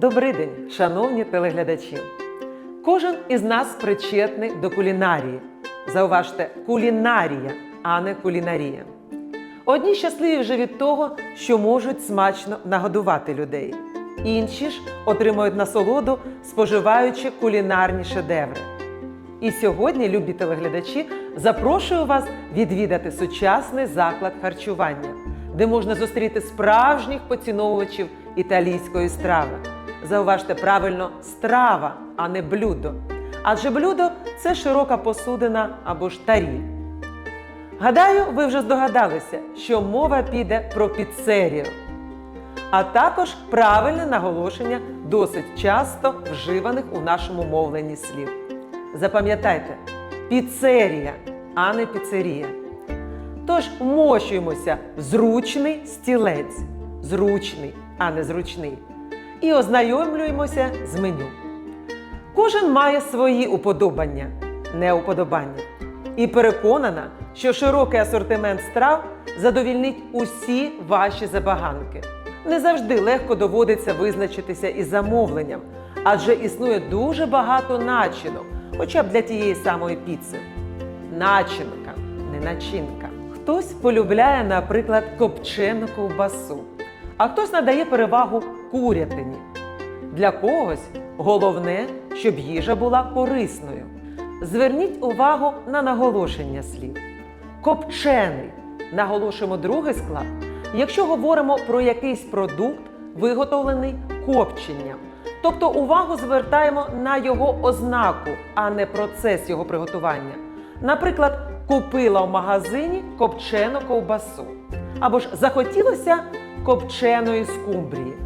Добрий день, шановні телеглядачі! Кожен із нас причетний до кулінарії. Зауважте, кулінарія, а не кулінарія. Одні щасливі вже від того, що можуть смачно нагодувати людей. Інші ж отримують насолоду, споживаючи кулінарні шедеври. І сьогодні, любі телеглядачі, запрошую вас відвідати сучасний заклад харчування, де можна зустріти справжніх поціновувачів італійської страви. Зауважте правильно страва, а не блюдо. Адже блюдо це широка посудина або ж таріль. Гадаю, ви вже здогадалися, що мова піде про піцерію, а також правильне наголошення досить часто вживаних у нашому мовленні слів. Запам'ятайте, піцерія, а не піцерія. Тож мощуємося зручний стілець, зручний, а не зручний. І ознайомлюємося з меню. Кожен має свої уподобання, не уподобання. І переконана, що широкий асортимент страв задовільнить усі ваші забаганки. Не завжди легко доводиться визначитися із замовленням, адже існує дуже багато начинок, хоча б для тієї самої піци. Начинка, не начинка. Хтось полюбляє, наприклад, копчену ковбасу, а хтось надає перевагу курятині. Для когось головне, щоб їжа була корисною. Зверніть увагу на наголошення слів. Копчений. Наголошуємо другий склад. Якщо говоримо про якийсь продукт, виготовлений копченням. Тобто увагу звертаємо на його ознаку, а не процес його приготування. Наприклад, купила в магазині копчену ковбасу. Або ж захотілося копченої скумбрії.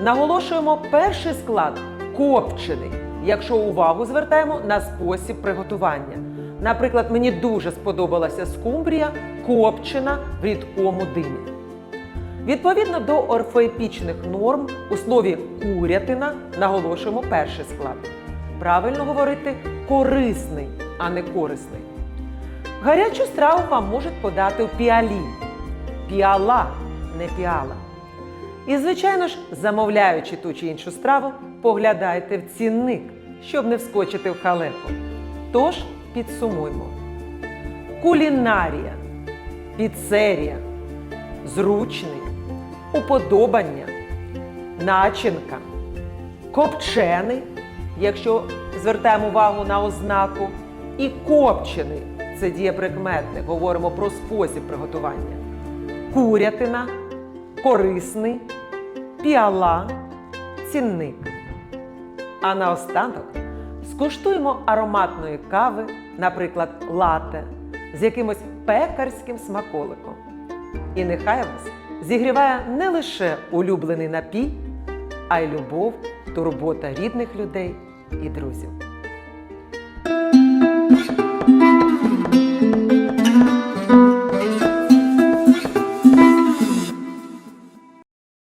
Наголошуємо перший склад копчений, якщо увагу звертаємо на спосіб приготування. Наприклад, мені дуже сподобалася скумбрія копчена в рідкому димі. Відповідно до орфоепічних норм у слові курятина наголошуємо перший склад. Правильно говорити корисний, а не корисний. Гарячу страву вам можуть подати в піалі. Піала, не піала. І, звичайно ж, замовляючи ту чи іншу страву, поглядайте в цінник, щоб не вскочити в халепу. Тож підсумуймо: кулінарія, піцерія, зручний, уподобання, начинка, копчений, якщо звертаємо увагу на ознаку, і копчений це дієприкметник, говоримо про спосіб приготування, курятина, корисний, піала, цінник. А наостанок скуштуємо ароматної кави, наприклад, лате, з якимось пекарським смаколиком. І нехай вас зігріває не лише улюблений напій, а й любов, турбота рідних людей і друзів.